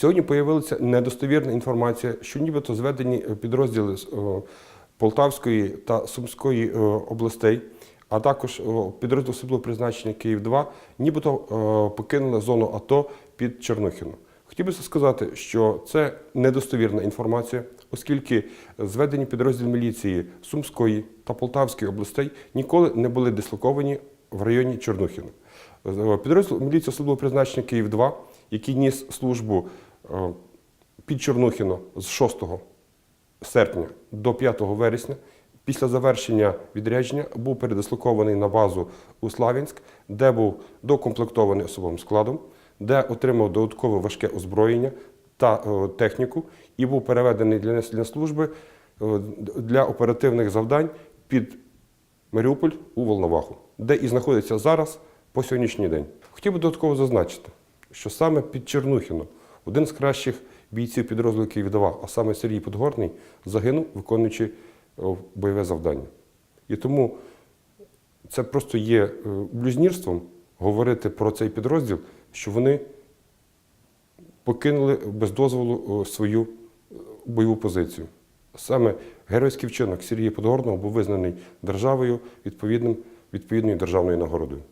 Сьогодні появилася недостовірна інформація, що нібито зведені е, підрозділи з, е, Полтавської та Сумської е, областей, а також підрозділ особливого призначення Київ-2, нібито покинули зону АТО під Чернухіно. Хотів би сказати, що це недостовірна інформація, оскільки зведені підрозділи міліції Сумської та Полтавської областей ніколи не були дислоковані в районі Чорнухіно. Е, Підрозділ міліції особливого призначення Київ-2, який ніс службу під Чорнухіно з 6 серпня до 5 вересня, після завершення відрядження був передислокований на базу у Славянськ, де був докомплектований особовим складом, де отримав додаткове важке озброєння та е, техніку і був переведений для несення служби е, для оперативних завдань під Маріуполь у Волноваху, де і знаходиться зараз по сьогоднішній день. Хотів би додатково зазначити, що саме під Чернухіно один з кращих бійців підрозділу Київ-2, а саме Сергій Подгорний, загинув, виконуючи е, бойове завдання. І тому це просто є е, блюзнірством говорити про цей підрозділ, що вони покинули без дозволу е, свою бойову позицію. Саме геройський вчинок Сергія Подгорного був визнаний державою відповідним, відповідною державною нагородою.